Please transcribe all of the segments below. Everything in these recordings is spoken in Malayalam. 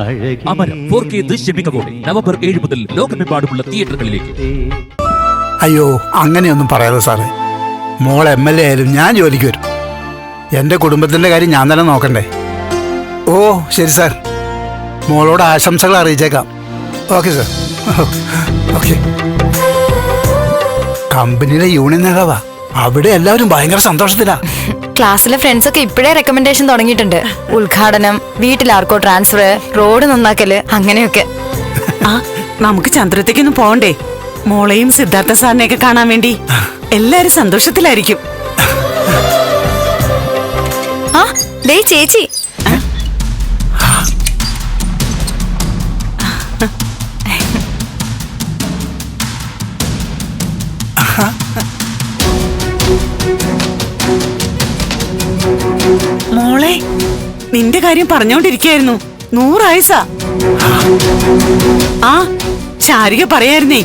അമരം ഫോർ കെ ദൃശ്യമികവോടെ നവംബർ ഏഴ് മുതൽ ലോകമെമ്പാടുമുള്ള തിയേറ്ററുകളിലേക്ക്. അയ്യോ അങ്ങനെയൊന്നും പറയാതെ സാറേ. മോൾ എം എൽ എ ആയാലും ഞാൻ ജോലിക്ക് വരും. എന്റെ കുടുംബത്തിന്റെ കാര്യം ഞാൻ തന്നെ നോക്കണ്ടേ? ഓ ശരി സാർ. മോളോട് ആശംസകൾ അറിയിച്ചേക്കാം. Okay sir. ഓക്കെ. കമ്പനിയിലെ യൂണിയൻ നേതാവാ. അവിടെ എല്ലാവരും ഭയങ്കര സന്തോഷത്തിലാ. ക്ലാസ്സിലെ ഫ്രണ്ട്സ് ഒക്കെ ഇപ്പോഴേ റെക്കമെൻഡേഷൻ തുടങ്ങിയിട്ടുണ്ട്. ഉദ്ഘാടനം വീട്ടിലാർക്കോ ട്രാൻസ്ഫർ റോഡ് നന്നാക്കൽ അങ്ങനെയൊക്കെ. ആ നമുക്ക് ചന്ദ്രത്തേക്കൊന്നും പോണ്ടേ. മോളെയും സിദ്ധാർത്ഥ സാറിനെയൊക്കെ കാണാൻ വേണ്ടി. എല്ലാരും സന്തോഷത്തിലായിരിക്കും. ആ ദേ ചേച്ചി കാര്യം പറഞ്ഞോണ്ടിരിക്കായിരുന്നു. നൂറായുസാ ആ ചാരിക പറയായിരുന്നേ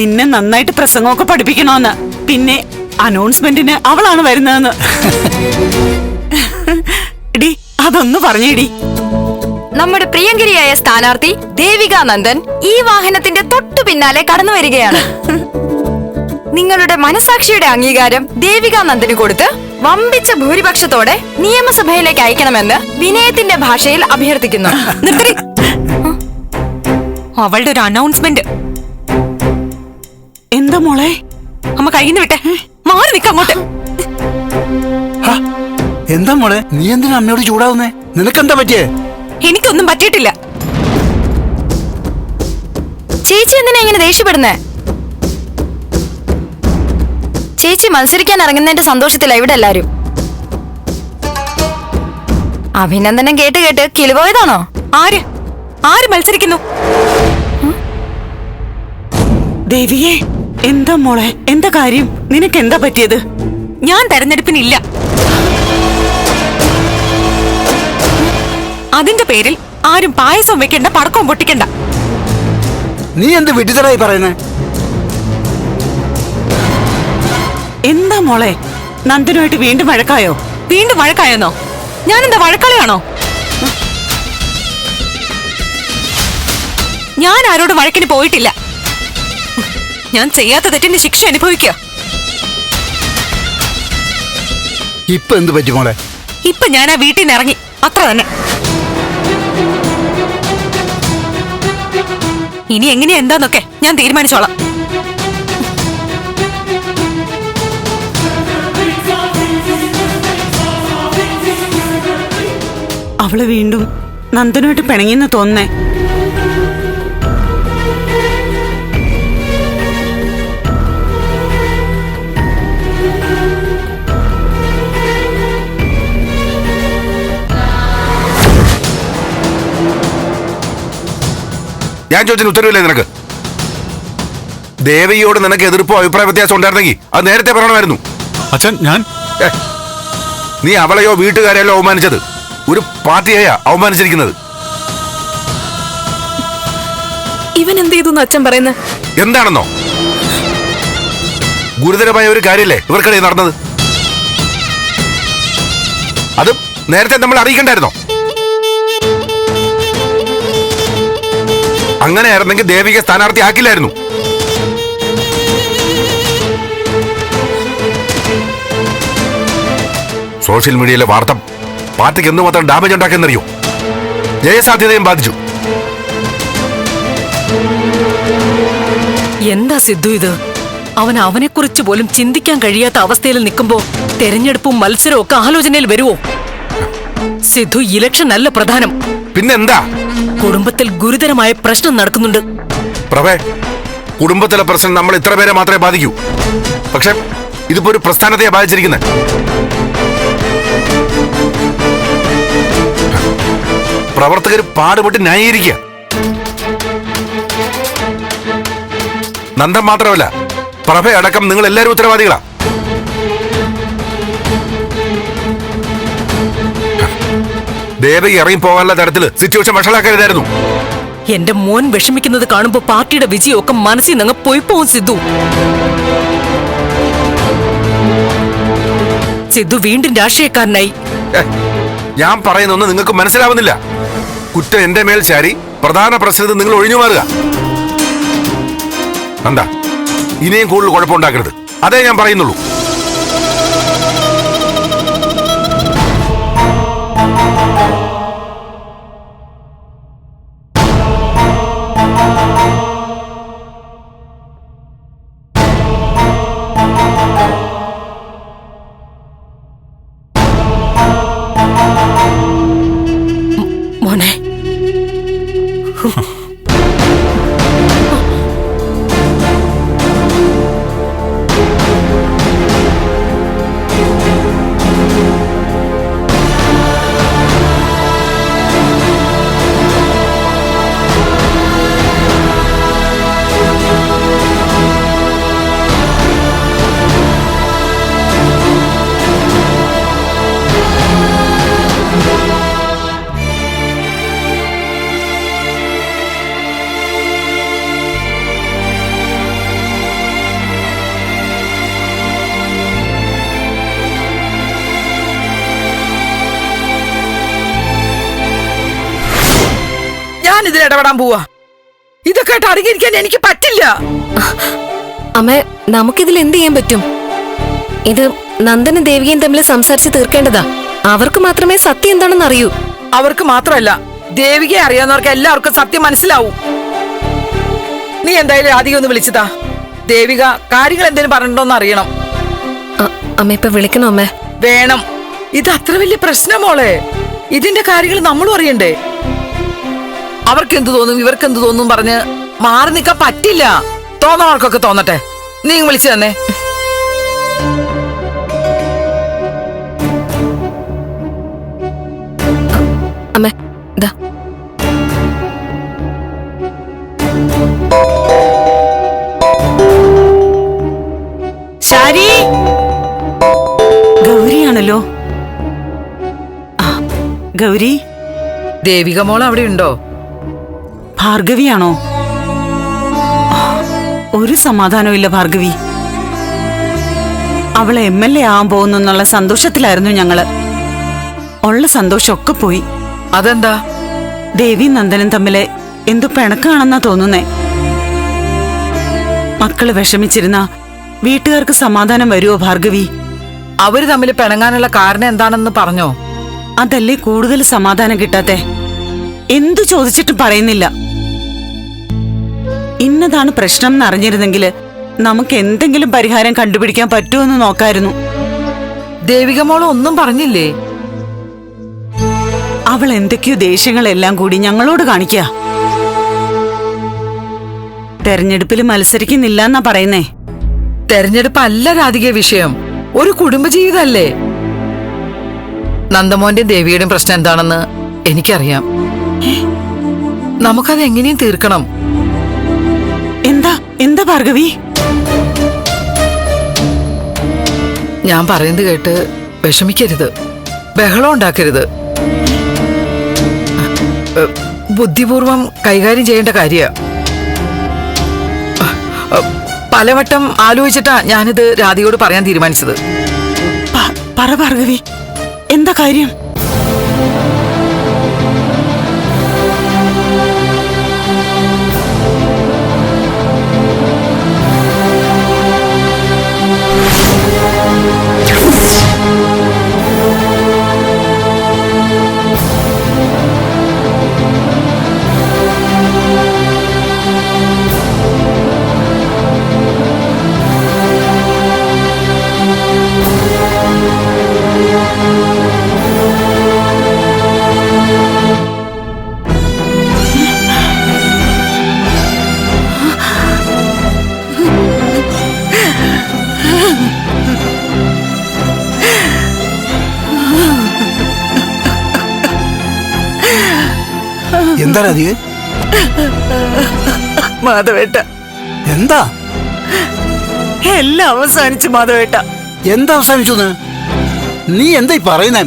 നിന്നെ നന്നായിട്ട് പ്രസംഗമൊക്കെ പഠിപ്പിക്കണോന്ന്. പിന്നെ അനൗൺസ്മെന്റിന് അവളാണ് വരുന്നതെന്ന്. ഡി അതൊന്ന് പറഞ്ഞേടി. നമ്മുടെ പ്രിയങ്കരിയായ സ്ഥാനാർത്ഥി ദേവിക നന്ദൻ ഈ വാഹനത്തിന്റെ തൊട്ടു പിന്നാലെ കടന്നു വരികയാണ്. നിങ്ങളുടെ മനസാക്ഷിയുടെ അംഗീകാരം ദേവിക നന്ദന് കൊടുത്ത് വമ്പിച്ച ഭൂരിപക്ഷത്തോടെ നിയമസഭയിലേക്ക് അയക്കണമെന്ന് വിനയത്തിന്റെ ഭാഷയിൽ അഭ്യർത്ഥിക്കുന്നു. നിർത്തടി. അവളുടെ ഒരു അനൗൺസ്മെന്റ് എന്താ മോളെ? അമ്മ കഴിഞ്ഞു വിട്ടെ. മാറി നിക്ക അങ്ങോട്ട്. എന്താ മോളെ? നീ എന്തിനാ അമ്മയോട് ചൂടാവുന്നേ? നിനക്കെന്താ പറ്റിയേ? എനിക്കൊന്നും പറ്റിയിട്ടില്ല. ചേച്ചി എന്തിനാ ഇങ്ങനെ ദേഷ്യപ്പെടുന്നേ? ചേച്ചി മത്സരിക്കാൻ ഇറങ്ങുന്നതിന്റെ സന്തോഷത്തില ഇവിടെ എല്ലാരും. അഭിനന്ദനം കേട്ട് കേട്ട് കിളിപോയതാണോ ആര്? ആര് മത്സരിക്കുന്നു? ദേവിയെ എന്താ മോളെ? എന്താ കാര്യം? നിനക്ക് എന്താ പറ്റിയത്? ഞാൻ തെരഞ്ഞെടുപ്പിനില്ല. അതിന്റെ പേരിൽ ആരും പായസം വെക്കണ്ട പടക്കവും പൊട്ടിക്കണ്ട. നീ എന്ത് വിഡിതരായി പറയുന്നേ? എന്താ മോളെ? നന്ദനുമായിട്ട് വീണ്ടും വഴക്കായോ? വീണ്ടും വഴക്കായെന്നോ? എന്താ വഴക്കളിയാണോ? ഞാൻ ആരോട് വഴക്കിന് പോയിട്ടില്ല. ഞാൻ ചെയ്യാത്ത തെറ്റിന് ശിക്ഷ അനുഭവിക്കുക ഇപ്പൊ എന്ത് പറ്റി മോളെ? ഇപ്പൊ ഞാൻ ആ വീട്ടിൽ നിന്ന് ഇറങ്ങി അത്ര തന്നെ. ഇനി എങ്ങനെയാ എന്താന്നൊക്കെ ഞാൻ തീരുമാനിച്ചോളാം. അവൾ വീണ്ടും നന്ദനുമായിട്ട് പിണങ്ങിന്ന് തോന്നേ. ഞാൻ ചോദിച്ചതിന് ഉത്തരവില്ലേ നിനക്ക്? ദേവിയോട് നിനക്ക് എതിർപ്പോ അഭിപ്രായ വ്യത്യാസം ഉണ്ടായിരുന്നെങ്കിൽ അത് നേരത്തെ പറയണമായിരുന്നു. അച്ഛൻ ഞാൻ? നീ അവളെയോ വീട്ടുകാരെയല്ലോ അവമാനിച്ചത്? ഒരു പാർട്ടിയായ അവമാനിച്ചിരിക്കുന്നത്. ഇവൻ എന്ത് ചെയ്തു അച്ഛൻ പറയുന്നത് എന്താണെന്നോ? ഗുരുതരമായ ഒരു കാര്യല്ലേ ഇവർക്കിടയിൽ നടന്നത്? അത് നേരത്തെ നമ്മൾ അറിയിക്കണ്ടായിരുന്നോ? അങ്ങനെയായിരുന്നെങ്കിൽ ദേവിക സ്ഥാനാർത്ഥി ആക്കില്ലായിരുന്നു. സോഷ്യൽ മീഡിയയിലെ വാർത്ത പാർട്ടിക്ക് എന്തുമാത്രം ഡാമേജ് ഉണ്ടാക്കിയെന്നറിയോ? ജയസാധ്യതയും ബാധിച്ചു. എന്താ സിദ്ധു ഇത്? അവൻ അവനെക്കുറിച്ച് പോലും ചിന്തിക്കാൻ കഴിയാത്ത അവസ്ഥയിൽ നിൽക്കുമ്പോ തെരഞ്ഞെടുപ്പും മത്സരവും ഒക്കെ ആലോചനയിൽ വരുവോ? സിദ്ധു ഇലക്ഷൻ അല്ല പ്രധാനം. പിന്നെന്താ? കുടുംബത്തിൽ ഗുരുതരമായ പ്രശ്നം നടക്കുന്നുണ്ട്. പ്രഭേ കുടുംബത്തിലെ പ്രശ്നം നമ്മൾ ഇത്ര പേരെ മാത്രമേ ബാധിക്കൂ. പക്ഷെ ഇതിപ്പോ ഒരു പ്രസ്ഥാനത്തെയാ ബാധിച്ചിരിക്കുന്നത് പ്രവർത്തകർ പാടുപെട്ട് ന്യായീകരിക്കുക. നന്ദൻ മാത്രമല്ല പ്രഭയടക്കം നിങ്ങൾ എല്ലാവരും ഉത്തരവാദികളാ. ദേവകി ഇറങ്ങി പോകാനുള്ള തരത്തിൽ സിറ്റുവേഷൻ വഷളാക്കരുതായിരുന്നു. എന്റെ മോൻ വിഷമിക്കുന്നത് കാണുമ്പോ പാർട്ടിയുടെ വിജയമൊക്കെ മനസ്സിൽ നിന്ന് പോയി പോവും സിദ്ധു. സിദ്ധു വീണ്ടും രാഷ്ട്രീയക്കാരനായി. ഞാൻ പറയുന്നൊന്നും നിങ്ങൾക്ക് മനസ്സിലാവുന്നില്ല. കുറ്റം എന്റെ മേൽ ചാരി പ്രധാന പ്രശ്നത്തിൽ നിങ്ങൾ ഒഴിഞ്ഞു മാറുക. എന്താ ഇനിയും കൂടുതൽ കുഴപ്പമുണ്ടാക്കരുത്. അതേ ഞാൻ പറയുന്നുള്ളൂ. ഞാൻ പോവാ. ഇതൊക്കെ അടങ്ങിയിരിക്കാൻ എനിക്ക് പറ്റില്ല. അമ്മ നമുക്കിതിൽ എന്ത് ചെയ്യാൻ പറ്റും? ഇത് നന്ദനും ദേവികയും തമ്മിൽ സംസാരിച്ച് തീർക്കേണ്ടതാ. അവർക്ക് മാത്രമേ സത്യം എന്താണെന്ന് അറിയൂ. അവർക്ക് മാത്രമല്ല ദേവികയെ അറിയാവുന്നവർക്ക് എല്ലാവർക്കും സത്യം മനസ്സിലാവും. നീ എന്തായാലും ആദ്യം ഒന്ന് വിളിച്ചതാ. ദേവിക കാര്യങ്ങൾ എന്തേലും പറഞ്ഞിട്ടോന്ന് അറിയണം. അമ്മ ഇപ്പൊ വിളിക്കണോ അമ്മ? വേണം. ഇത് അത്ര വലിയ പ്രശ്നമോളെ ഇതിന്റെ കാര്യങ്ങൾ നമ്മളും അറിയണ്ടേ? അവർക്ക് എന്ത് തോന്നും ഇവർക്ക് എന്ത് തോന്നും പറഞ്ഞ് മാറി നിൽക്കാൻ പറ്റില്ല. തോന്നവർക്കൊക്കെ തോന്നട്ടെ. നീ വിളിച്ചു തന്നെ. അമ്മേ ഇതാ. ശാരി? ഗൗരിയാണല്ലോ. ഗൗരി? ദേവിക മോൾ അവിടെ ഉണ്ടോ? ഭാർഗവിയാണോ? ഒരു സമാധാനവും ഇല്ല ഭാർഗവി. അവളെ എം എൽ എ ആവാൻ പോകുന്നുള്ള സന്തോഷത്തിലായിരുന്നു ഞങ്ങൾ. ഉള്ള സന്തോഷമൊക്കെ പോയി. അതെന്താ? ദേവി നന്ദനും തമ്മിൽ എന്തു പിണക്കാണെന്നാ തോന്നുന്നേ. മക്കൾ വിഷമിച്ചിരുന്ന വീട്ടുകാർക്ക് സമാധാനം വരുമോ ഭാർഗവി? അവർ തമ്മിൽ പിണങ്ങാനുള്ള കാരണം എന്താണെന്ന് പറഞ്ഞോ? അതല്ലേ കൂടുതൽ സമാധാനം കിട്ടാത്തെ? എന്തു ചോദിച്ചിട്ടും പറയുന്നില്ല. ഇന്നതാണ് പ്രശ്നം എന്നറിഞ്ഞിരുന്നെങ്കിൽ നമുക്ക് എന്തെങ്കിലും പരിഹാരം കണ്ടുപിടിക്കാൻ പറ്റുമെന്ന് നോക്കായിരുന്നു. ദേവിക മോൾ ഒന്നും പറഞ്ഞില്ലേ? അവൾ എന്തൊക്കെയോ ദേഷ്യങ്ങളെല്ലാം കൂടി ഞങ്ങളോട് കാണിക്കുക തെരഞ്ഞെടുപ്പിൽ മത്സരിക്കുന്നില്ല എന്നാ പറയുന്നേ. തെരഞ്ഞെടുപ്പ് അല്ല രാധിക വിഷയം. ഒരു കുടുംബജീവിതല്ലേ? നന്ദമോന്റെയും ദേവിയുടെയും പ്രശ്നം എന്താണെന്ന് എനിക്കറിയാം. നമുക്കത് എങ്ങനെയും തീർക്കണം. എന്താ ഭാർഗവി? ഞാൻ പറയുന്നത് കേട്ട് വിഷമിക്കരുത്. ബഹളം ഉണ്ടാക്കരുത്. ബുദ്ധിപൂർവം കൈകാര്യം ചെയ്യേണ്ട കാര്യ. പലവട്ടം ആലോചിച്ചിട്ടാ ഞാനിത് രാധികയോട് പറയാൻ തീരുമാനിച്ചത്. പറ ഭാർഗവി. എന്താ കാര്യം? എന്താ രാധികേ മാധവേട്ട. എന്താ? എല്ലാം അവസാനിച്ചു മാധവേട്ട. എന്താ അവസാനിച്ചു നീ എന്തായി പറയുന്നേ?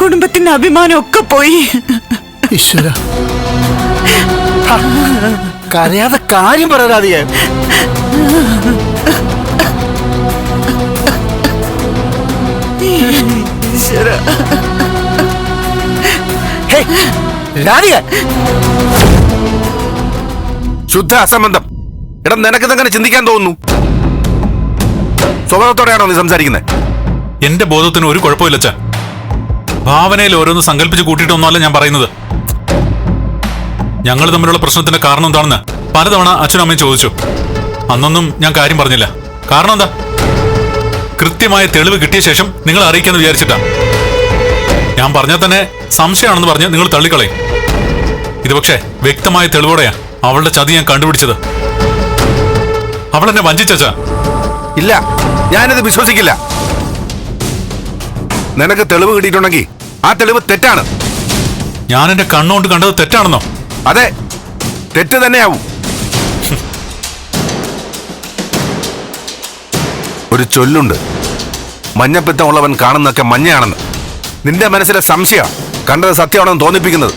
കുടുംബത്തിന്റെ അഭിമാനം ഒക്കെ പോയി. ഈശ്വര. കരയാതെ കാര്യം പറയാതെ ഈശ്വര. ഈശ്വരാ. രാധിക. ശുദ്ധ അസംബന്ധം. എടാ നിനക്കിതെങ്ങനെ ചിന്തിക്കാൻ തോന്നുന്നു? സ്വഭാവത്തോടെയാണോ നീ സംസാരിക്കുന്നത് എന്റെ ബോധത്തിന് ഒരു കുഴപ്പമില്ല അച്ഛാ. ഭാവനയിൽ ഓരോന്ന് സങ്കല്പിച്ച് കൂട്ടിയിട്ടൊന്നുമല്ല ഞാൻ പറയുന്നത്. ഞങ്ങൾ തമ്മിലുള്ള പ്രശ്നത്തിന്റെ കാരണം എന്താണെന്ന് പലതവണ അച്ഛനും അമ്മയും ചോദിച്ചു. അന്നൊന്നും ഞാൻ കാര്യം പറഞ്ഞില്ല. കാരണം എന്താ? കൃത്യമായ തെളിവ് കിട്ടിയ ശേഷം നിങ്ങൾ അറിയിക്കാന്ന് വിചാരിച്ചിട്ടാ. ഞാൻ പറഞ്ഞാൽ തന്നെ സംശയമാണെന്ന് പറഞ്ഞ് നിങ്ങൾ തള്ളിക്കളയും. ഇത് പക്ഷേ വ്യക്തമായ തെളിവോടെയാ അവളുടെ ചതി ഞാൻ കണ്ടുപിടിച്ചത്. അവൾ എന്നെ വഞ്ചിച്ചാ ഇല്ല ഞാനിത് വിശ്വസിക്കില്ല. നിനക്ക് തെളിവ് കിട്ടിയിട്ടുണ്ടെങ്കിൽ ആ തെളിവ് തെറ്റാണ്. ഞാൻ എന്റെ കണ്ണുകൊണ്ട് കണ്ടത് തെറ്റാണെന്നോ? അതെ തെറ്റ് തന്നെയാവും. ഒരു ചൊല്ലുണ്ട്. മഞ്ഞപ്പിത്തമുള്ളവൻ കാണുന്നൊക്കെ മഞ്ഞയാണെന്ന്. നിന്റെ മനസ്സിലെ സംശയ കണ്ടത് സത്യമാണെന്ന് തോന്നിപ്പിക്കുന്നത്.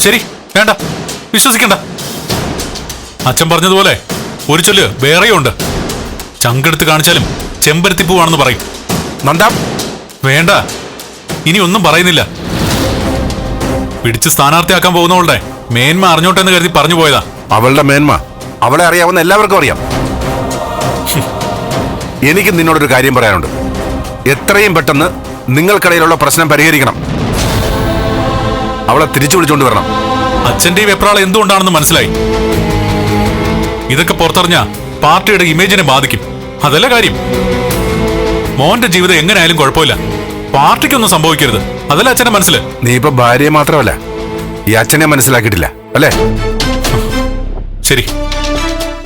ശരി വേണ്ട. വിശ്വസിക്കണ്ട. അച്ഛൻ പറഞ്ഞതുപോലെ ഒരു ചൊല്ല് വേറെയുണ്ട്. ചങ്കെടുത്ത് കാണിച്ചാലും ചെമ്പരത്തി പൂവാണെന്ന് പറയും. നന്ദ. വേണ്ട. ഇനി ഒന്നും പറയുന്നില്ല. പിടിച്ച് സ്ഥാനാർത്ഥിയാക്കാൻ പോകുന്നവളുടെ മേന്മ അറിഞ്ഞോട്ടെ എന്ന് കരുതി പറഞ്ഞു പോയതാ. അവളുടെ മേന്മ. അവളെ അറിയാവുന്ന എല്ലാവർക്കും അറിയാം. എനിക്ക് നിന്നോടൊരു കാര്യം പറയാനുണ്ട്. എത്രയും പെട്ടെന്ന് നിങ്ങൾക്കിടയിലുള്ള പ്രശ്നം പരിഹരിക്കണം. അവളെ തിരിച്ചു വിളിച്ചുകൊണ്ട് വരണം. അച്ഛന്റെ ഈ വെപ്രാളം എന്തുകൊണ്ടാണെന്ന് മനസ്സിലായി? ഇതൊക്കെ പുറത്തറിഞ്ഞ പാർട്ടിയുടെ ഇമേജിനെ ബാധിക്കും. അതല്ല കാര്യം. മോന്റെ ജീവിതം എങ്ങനെയായാലും കുഴപ്പമില്ല. പാർട്ടിക്കൊന്നും സംഭവിക്കരുത്. അതല്ല അച്ഛന്റെ മനസ്സിൽ നീ ഇപ്പൊ ഭാര്യയെ മാത്രമല്ല ഈ അച്ഛനെ മനസ്സിലാക്കിയിട്ടില്ല അല്ലേ? ശരി.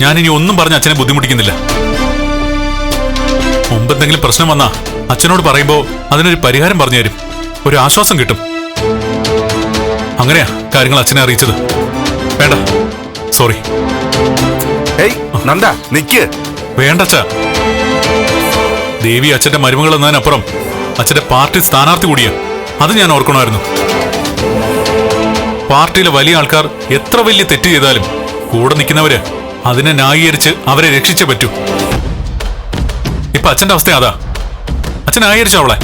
ഞാൻ ഇനി ഒന്നും പറഞ്ഞ് അച്ഛനെ ബുദ്ധിമുട്ടിക്കുന്നില്ല. മുമ്പ് എന്തെങ്കിലും പ്രശ്നം വന്നാ അച്ഛനോട് പറയുമ്പോ അതിനൊരു പരിഹാരം പറഞ്ഞു തരും. ഒരു ആശ്വാസം കിട്ടും. അങ്ങനെയാ കാര്യങ്ങൾ അച്ഛനെ അറിയിച്ചത്. വേണ്ട. സോറി. ഏയ് നന്ദ നിക്ക്. വേണ്ട അച്ഛ. ദേവി അച്ഛന്റെ മരുമകൾ എന്നതിനപ്പുറം അച്ഛന്റെ പാർട്ടി സ്ഥാനാർത്ഥി കൂടിയാ. അത് ഞാൻ ഓർക്കണമായിരുന്നു. പാർട്ടിയിലെ വലിയ ആൾക്കാർ എത്ര വലിയ തെറ്റ് ചെയ്താലും കൂടെ നിൽക്കുന്നവര് അതിനെ ന്യായീകരിച്ച് അവരെ രക്ഷിച്ചേ പറ്റൂ. ഇപ്പൊ അച്ഛന്റെ അവസ്ഥ അതാ. അച്ഛൻ അവളെ?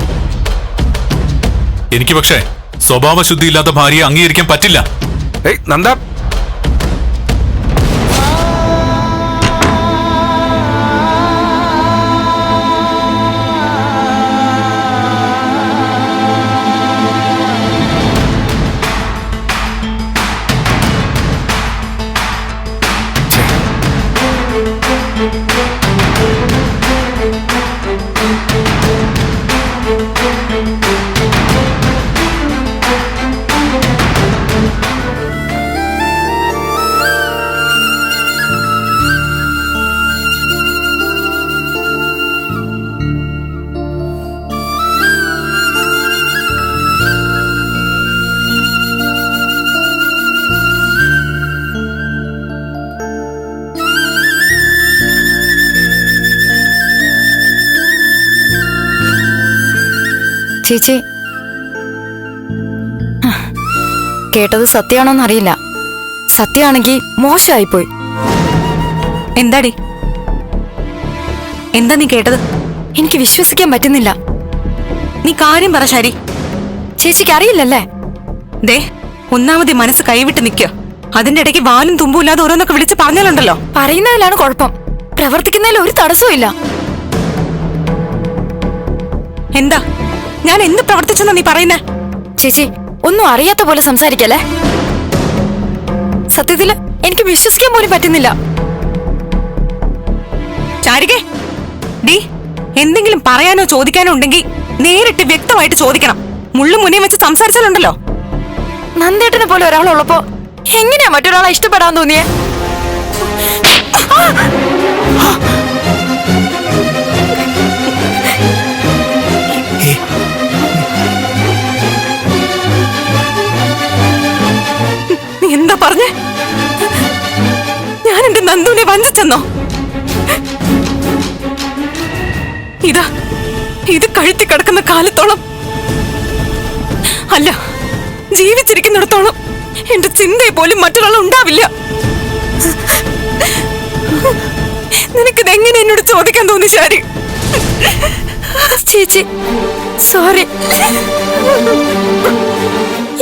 എനിക്ക് പക്ഷേ സ്വഭാവശുദ്ധി ഇല്ലാത്ത ഭാര്യയെ അംഗീകരിക്കാൻ പറ്റില്ല. ഏയ് നന്ദ. ചേച്ചി. കേട്ടത് സത്യമാണോന്ന് അറിയില്ല. സത്യമാണെങ്കിൽ മോശമായിപ്പോയി. എന്താടി? എന്താ നീ കേട്ടത്? എനിക്ക് വിശ്വസിക്കാൻ പറ്റുന്നില്ല. നീ കാര്യം പറ ശരി. ചേച്ചിക്ക് അറിയില്ലല്ലേ? ദേ ഒന്നാമത് മനസ്സ് കൈവിട്ട് നിൽക്കുക അതിന്റെ ഇടയ്ക്ക് വാലും തുമ്പും ഇല്ലാതെ ഓരോന്നൊക്കെ വിളിച്ച് പറഞ്ഞാലുണ്ടല്ലോ. പറയുന്നതിലാണ് കുഴപ്പം. പ്രവർത്തിക്കുന്നതിൽ ഒരു തടസ്സവും ഇല്ല എന്താ? ഞാൻ എന്ത് പ്രവർത്തിച്ചെന്ന് നീ പറയുന്നേ? ചേച്ചി ഒന്നും അറിയാത്ത പോലെ സംസാരിക്കല്ലേ? സത്യത്തിൽ എനിക്ക് വിശ്വസിക്കാൻ പോലും പറ്റുന്നില്ല. ചാരികേ ഡി എന്തെങ്കിലും പറയാനോ ചോദിക്കാനോ ഉണ്ടെങ്കിൽ നേരിട്ട് വ്യക്തമായിട്ട് ചോദിക്കണം. മുള്ളും മുനയും വെച്ച് സംസാരിച്ചാലുണ്ടല്ലോ. നന്ദേട്ടനെ പോലെ ഒരാളുള്ളപ്പോ എങ്ങനെയാ മറ്റൊരാളെ ഇഷ്ടപ്പെടാൻ തോന്നിയേ? പറഞ്ഞേ? ഞാൻ എന്റെ നന്ദുവിനെ വഞ്ചിച്ചെന്നോ ഇതാ ഇത് കഴുത്തി കിടക്കുന്ന കാലത്തോളം. അല്ല ജീവിച്ചിരിക്കുന്നിടത്തോളം എന്റെ ചിന്തയെ പോലും മറ്റൊരാൾ ഉണ്ടാവില്ല. നിനക്കിത് എങ്ങനെ എന്നോട് ചോദിക്കാൻ തോന്നി ശാരി? ചേച്ചി സോറി.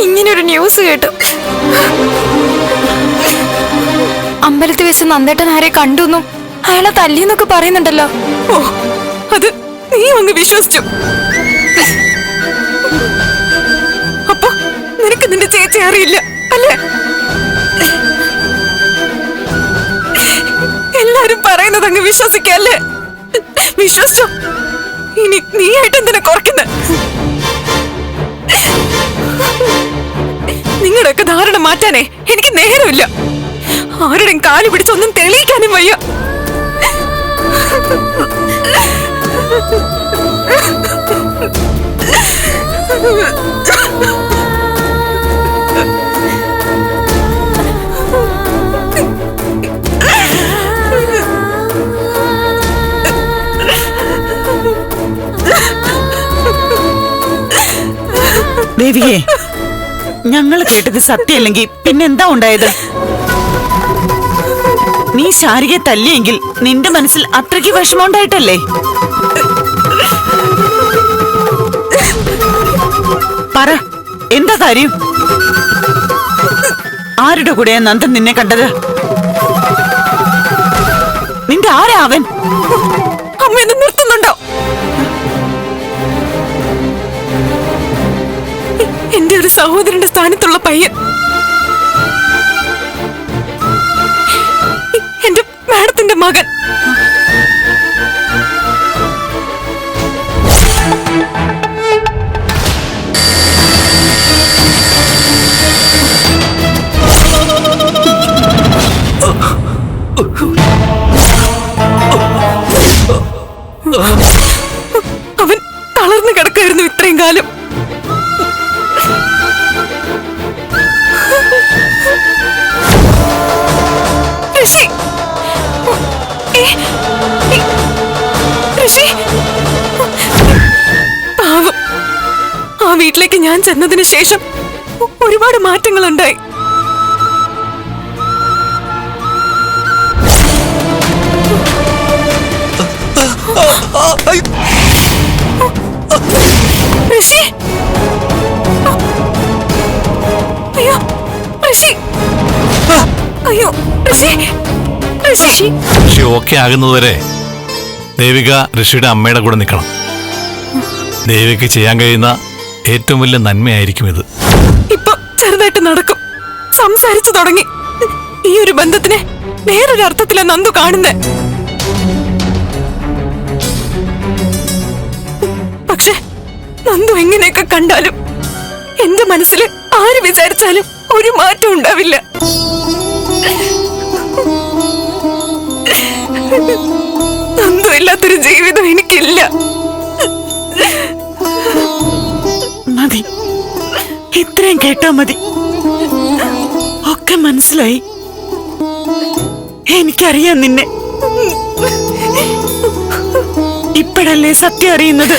ഇങ്ങനൊരു ന്യൂസ് കേട്ടു. അമ്പലത്തിൽ വെച്ച് നന്ദേട്ടൻ ആരെ കണ്ടുന്നും അയാളെ തല്ലിന്നൊക്കെ പറയുന്നുണ്ടല്ലോ. അത് നീ അങ്ങ് വിശ്വസിച്ചു. അപ്പൊ നിനക്ക് നിന്റെ ചേച്ചി അറിയില്ല അല്ലേ? എല്ലാരും പറയുന്നത് അങ്ങ് വിശ്വസിക്കല്ലേ വിശ്വസിച്ചോ? ഇനി നീ ആയിട്ട് എന്തിനാ കുറയ്ക്കുന്നത് നിങ്ങളുടെയൊക്കെ ധാരണ മാറ്റാനേ എനിക്ക് നേരമില്ല. ആരുടെയും കാലു പിടിച്ചൊന്നും തെളിയിക്കാനും വയ്യ. ദേവിയെ ഞങ്ങൾ കേട്ടത് സത്യമല്ലെങ്കിൽ പിന്നെന്താ ഉണ്ടായത്? നീ ശാരികയെ തല്ലിയെങ്കിൽ നിന്റെ മനസ്സിൽ അത്രയ്ക്ക് വിഷമമുണ്ടായിട്ടല്ലേ? പറ എന്താ കാര്യം? ആരുടെ കൂടെയാ നന്ദൻ നിന്നെ കണ്ടത്? നിന്റെ ആരാ അവൻ? അമ്മ നിർത്തുന്നുണ്ടോ? എന്റെ ഒരു സഹോദരന്റെ സ്ഥാനത്തുള്ള പയ്യൻ. മകൻ. അവൻ തളർന്നു കിടക്കായിരുന്നു ഇത്രയും കാലം. ഞാൻ ചെന്നതിന് ശേഷം ഒരുപാട് മാറ്റങ്ങളുണ്ടായി. ഋഷി! അയ്യോ അയ്യോ ഓക്കെ ആകുന്നതുവരെ ദേവിക ഋഷിയുടെ അമ്മയുടെ കൂടെ നിൽക്കണം. ദേവിക്ക് ചെയ്യാൻ കഴിയുന്ന ഏറ്റവും വലിയ നന്മയായിരിക്കും ഇത്. ഇപ്പൊ ചെറുതായിട്ട് നടക്കും. സംസാരിച്ചു തുടങ്ങി. ഈ ഒരു ബന്ധത്തിനെ വേറൊരു അർത്ഥത്തിലാ നന്ദു കാണുന്നേ. പക്ഷെ നന്ദു എങ്ങനെയൊക്കെ കണ്ടാലും എന്റെ മനസ്സിൽ ആര് വിചാരിച്ചാലും ഒരു മാറ്റം ഉണ്ടാവില്ല. നന്ദു ഇല്ലാത്തൊരു ജീവിതം എനിക്കില്ല. ഇത്രയും കേട്ടാ മതി. ഒക്കെ മനസ്സിലായി. എനിക്കറിയാം നിന്നെ. ഇപ്പോഴല്ലേ സത്യം അറിയുന്നത്?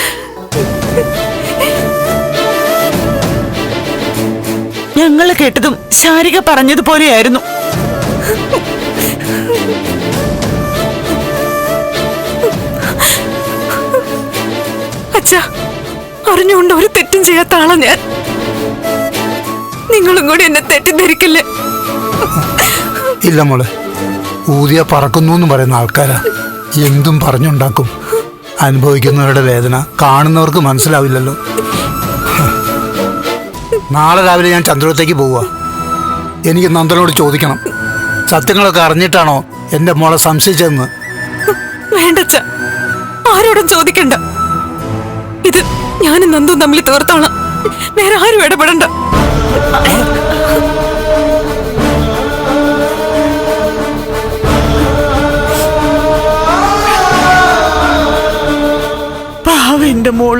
ഞങ്ങൾ കേട്ടതും ശാരിക പറഞ്ഞതുപോലെയായിരുന്നു. അച്ഛാ അറിഞ്ഞുകൊണ്ട് ഒരു തെറ്റും ചെയ്യാത്ത ആളാ ഞാൻ. നിങ്ങളും കൂടി എന്നെ തെറ്റിദ്ധരിക്കല്ലേ? ഇല്ല മോളെ. ഊതിയ പറക്കുന്നു എന്ന് പറയുന്ന ആൾക്കാരാ. എന്തും പറഞ്ഞുണ്ടാക്കും. അനുഭവിക്കുന്നവരുടെ വേദന കാണുന്നവർക്ക് മനസ്സിലാവില്ലല്ലോ. നാളെ രാവിലെ ഞാൻ ചന്ദ്രത്തേക്ക് പോവുക. എനിക്ക് നന്ദനോട് ചോദിക്കണം. സത്യങ്ങളൊക്കെ അറിഞ്ഞിട്ടാണോ എന്റെ മോളെ സംശയിച്ചതെന്ന്? വേണ്ടച്ച. ആരോടും ചോദിക്കണ്ട. ഇത് ഞാനും നന്ദും തമ്മിൽ തീർത്തോളാം. വേറെ ആരും ഇടപെടണ്ട. പാവ എന്റെ മോൾ.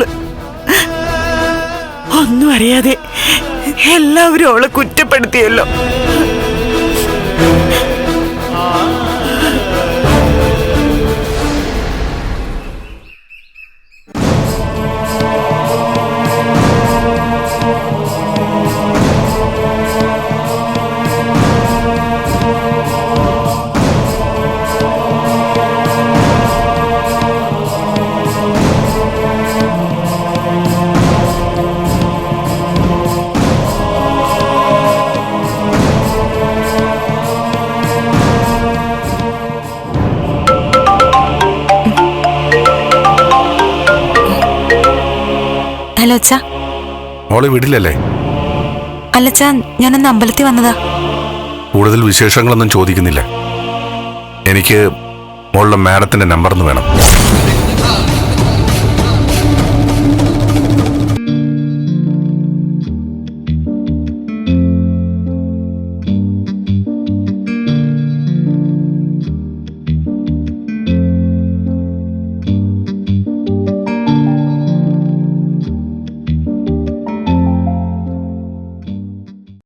ഒന്നും അറിയാതെ എല്ലാവരും അവളെ കുറ്റപ്പെടുത്തിയല്ലോ. അച്ഛ മോളെ വിടില്ലല്ലേ? അല്ലച്ച ഞാനന്ന് അമ്പലത്തിൽ വന്നതാ. കൂടുതൽ വിശേഷങ്ങളൊന്നും ചോദിക്കുന്നില്ല. എനിക്ക് മോളുടെ മാഡത്തിന്റെ നമ്പർന്ന് വേണം.